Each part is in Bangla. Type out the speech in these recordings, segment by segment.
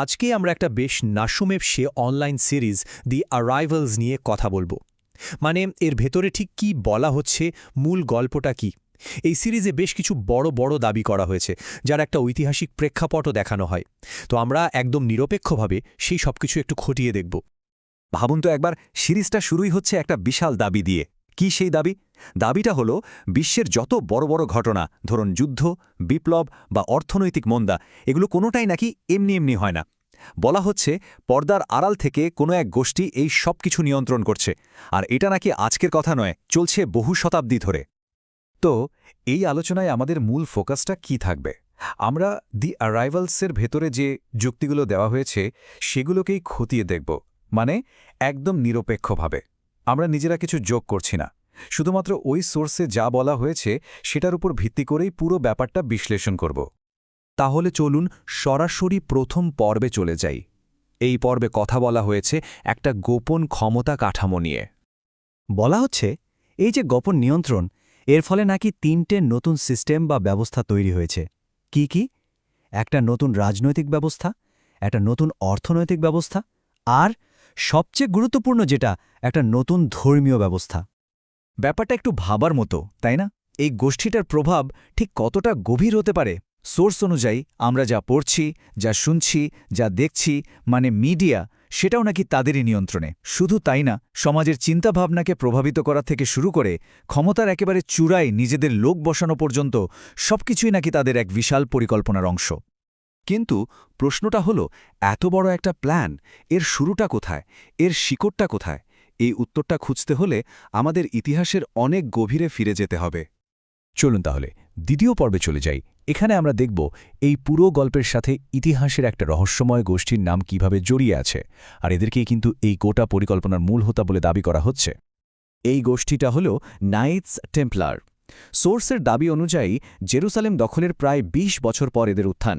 আজকে আমরা একটা বেশ নাসুমেপসে অনলাইন সিরিজ দি অ্যারাইভালস নিয়ে কথা বলব। মানে এর ভেতরে ঠিক কি বলা হচ্ছে, মূল গল্পটা কি? এই সিরিজে বেশ কিছু বড় বড় দাবি করা হয়েছে, যার একটা ঐতিহাসিক প্রেক্ষাপটও দেখানো হয়। তো আমরা একদম নিরপেক্ষভাবে সেই সবকিছু একটু খটিয়ে দেখব। ভাবুন তো একবার, সিরিজটা শুরুই হচ্ছে একটা বিশাল দাবি দিয়ে। কি সেই দাবি? দাবিটা হলো, বিশ্বের যত বড় বড় ঘটনা, ধরুন যুদ্ধ, বিপ্লব বা অর্থনৈতিক মন্দা, এগুলো কোনোটাই নাকি এমনি এমনি হয় না। বলা হচ্ছে, পর্দার আড়াল থেকে কোনো এক গোষ্ঠী এই সব কিছু নিয়ন্ত্রণ করছে, আর এটা নাকি আজকের কথা নয়, চলছে বহু শতাব্দী ধরে। তো, এই আলোচনায় আমাদের মূল ফোকাসটা কি থাকবে? আমরা দি অ্যারাইভালসের ভেতরে যে যুক্তিগুলো দেওয়া হয়েছে, সেগুলোকেই খতিয়ে দেখব মানে একদম নিরপেক্ষভাবে। আমরা নিজেরা কিছু যোগ করছি না। শুধুমাত্র ওই সোর্সে যা বলা হয়েছে সেটার উপর ভিত্তি করেই পুরো ব্যাপারটা বিশ্লেষণ করব। তাহলে চলুন সরাসরি প্রথম পর্বে চলে যাই। এই পর্বে কথা বলা হয়েছে একটা গোপন ক্ষমতা কাঠামো নিয়ে। বলা হচ্ছে, এই যে গোপন নিয়ন্ত্রণ, এর ফলে নাকি তিনটে নতুন সিস্টেম বা ব্যবস্থা তৈরি হয়েছে। কি কি? একটা নতুন রাজনৈতিক ব্যবস্থা, একটা নতুন অর্থনৈতিক ব্যবস্থা, আর সবচেয়ে গুরুত্বপূর্ণ যেটা, একটা নতুন ধর্মীয় ব্যবস্থা। ব্যাপারটা একটু ভাবার মতো, তাই না? এই গোষ্ঠীটার প্রভাব ঠিক কতটা গভীর হতে পারে, সোর্স অনুযায়ী আমরা যা পড়ছি, যা শুনছি, যা দেখছি মানে মিডিয়া, সেটাও নাকি তাদেরই নিয়ন্ত্রণে। শুধু তাই না, সমাজের চিন্তাভাবনাকে প্রভাবিত করা থেকে শুরু করে ক্ষমতার একেবারে চূড়ায় নিজেদের লোক বসানো পর্যন্ত সবকিছুই নাকি তাদের এক বিশাল পরিকল্পনার অংশ। কিন্তু প্রশ্নটা হলো, এত বড় একটা প্ল্যান, এর শুরুটা কোথায়, এর শিকড়টা কোথায়? এই উত্তরটা খুঁজতে হলে আমাদের ইতিহাসের অনেক গভীরে ফিরে যেতে হবে। চলুন তাহলে, দ্বিতীয় পর্বে চলে যাই। এখানে আমরা দেখব এই পুরো গল্পের সাথে ইতিহাসের একটা রহস্যময় গোষ্ঠীর নাম কীভাবে জড়িয়ে আছে, আর এদেরকেই কিন্তু এই গোটা পরিকল্পনার মূল হোতা বলে দাবি করা হচ্ছে। এই গোষ্ঠীটা হল নাইটস টেম্পলার। সোর্সের দাবি অনুযায়ী, জেরুসালেম দখলের প্রায় ২০ বছর পর এদের উত্থান।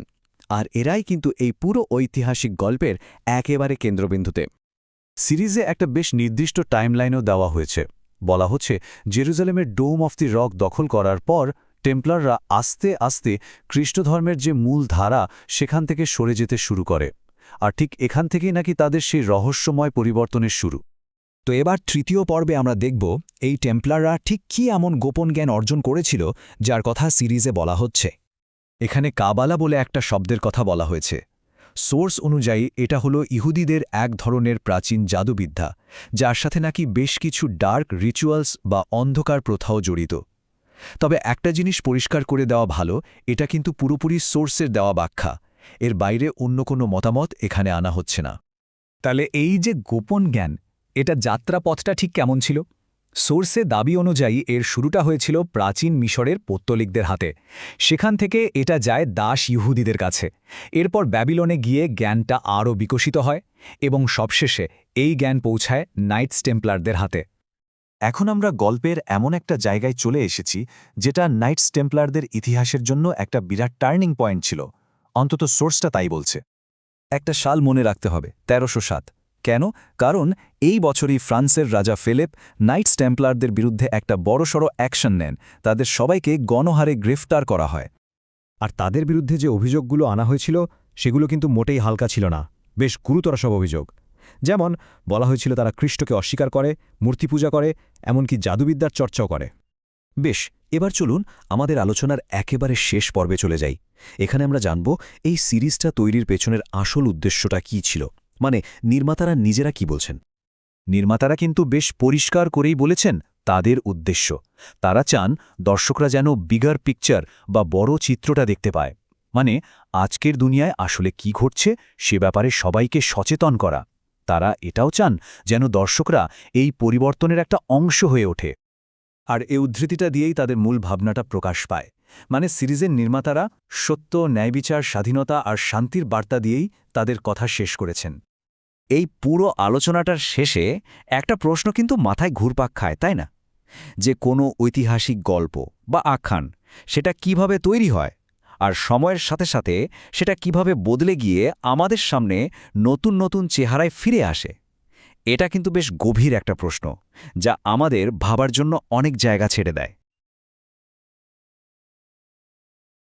আর এরাই কিন্তু এই পুরো ঐতিহাসিক গল্পের একেবারে কেন্দ্রবিন্দুতে। সিরিজে একটা বেশ নির্দিষ্ট টাইমলাইনও দেওয়া হয়েছে। বলা হচ্ছে, জেরুজালেমের ডোম অফ দি রক দখল করার পর টেম্পলাররা আস্তে আস্তে খ্রিস্টধর্মের যে মূল ধারা সেখান থেকে সরে যেতে শুরু করে। আর ঠিক এখান থেকেই নাকি তাদের সেই রহস্যময় পরিবর্তনের শুরু। তো এবার তৃতীয় পর্বে আমরা দেখব, এই টেম্পলাররা ঠিক কি এমন গোপন জ্ঞান অর্জন করেছিল, যার কথা সিরিজে বলা হচ্ছে। এখানে কাবালা বলে একটা শব্দের কথা বলা হয়েছে। সোর্স অনুযায়ী, এটা হলো ইহুদিদের এক ধরনের প্রাচীন জাদুবিদ্যা, যার সাথে নাকি বেশ কিছু ডার্ক রিচুয়ালস বা অন্ধকার প্রথাও জড়িত। তবে একটা জিনিস পরিষ্কার করে দেওয়া ভালো, এটা কিন্তু পুরোপুরি সোর্সের দেওয়া ব্যাখ্যা। এর বাইরে অন্য কোনো মতামত এখানে আনা হচ্ছে না। তাহলে এই যে গোপন জ্ঞান, এটা যাত্রাপথটা ঠিক কেমন ছিল? সোর্সে দাবি অনুযায়ী এর শুরুটা হয়েছিল প্রাচীন মিশরের পত্তলিকদের হাতে। সেখান থেকে এটা যায় দাস ইহুদিদের কাছে। এরপর ব্যাবিলনে গিয়ে জ্ঞানটা আরও বিকশিত হয় এবং সবশেষে এই জ্ঞান পৌঁছায় নাইটস টেম্পলারদের হাতে। এখন আমরা গল্পের এমন একটা জায়গায় চলে এসেছি, যেটা নাইটস টেম্পলারদের ইতিহাসের জন্য একটা বিরাট টার্নিং পয়েন্ট ছিল। অন্তত সোর্সটা তাই বলছে। একটা সাল মনে রাখতে হবে, তেরোশো সাত। কেন? কারণ এই বছরই ফ্রান্সের রাজা ফেলেপ নাইটস টেম্পলারদের বিরুদ্ধে একটা বড়সড় অ্যাকশন নেন। তাদের সবাইকে গণহারে গ্রেফতার করা হয়। আর তাদের বিরুদ্ধে যে অভিযোগগুলো আনা হয়েছিল, সেগুলো কিন্তু মোটেই হালকা ছিল না। বেশ গুরুতর সব অভিযোগ। যেমন, বলা হয়েছিল তারা খ্রিস্টকে অস্বীকার করে, মূর্তি পূজা করে, এমনকি জাদুবিদ্যার চর্চাও করে। বেশ, এবার চলুন আমাদের আলোচনার একেবারে শেষ পর্বে চলে যাই। এখানে আমরা জানব এই সিরিজটা তৈরির পেছনের আসল উদ্দেশ্যটা কী ছিল। মানে নির্মাতারা নিজেরা কি বলছেন? নির্মাতারা কিন্তু বেশ পরিষ্কার করেই বলেছেন তাদের উদ্দেশ্য। তারা চান দর্শকরা যেন বিগার পিকচার বা বড় চিত্রটা দেখতে পায়। মানে আজকের দুনিয়ায় আসলে কি ঘটছে সে ব্যাপারে সবাইকে সচেতন করা। তারা এটাও চান যেন দর্শকরা এই পরিবর্তনের একটা অংশ হয়ে ওঠে। আর এ উদ্ধৃতিটা দিয়েই তাদের মূল ভাবনাটা প্রকাশ পায়। মানে সিরিজের নির্মাতারা সত্য, ন্যায়বিচার, স্বাধীনতা আর শান্তির বার্তা দিয়েই তাদের কথা শেষ করেছেন। এই পুরো আলোচনাটার শেষে একটা প্রশ্ন কিন্তু মাথায় ঘুরপাক খায়, তাই না? যে কোনো ঐতিহাসিক গল্প বা আখ্যান সেটা কীভাবে তৈরি হয় আর সময়ের সাথে সাথে সেটা কীভাবে বদলে গিয়ে আমাদের সামনে নতুন নতুন চেহারায় ফিরে আসে, এটা কিন্তু বেশ গভীর একটা প্রশ্ন যা আমাদের ভাবার জন্য অনেক জায়গা ছেড়ে দেয়।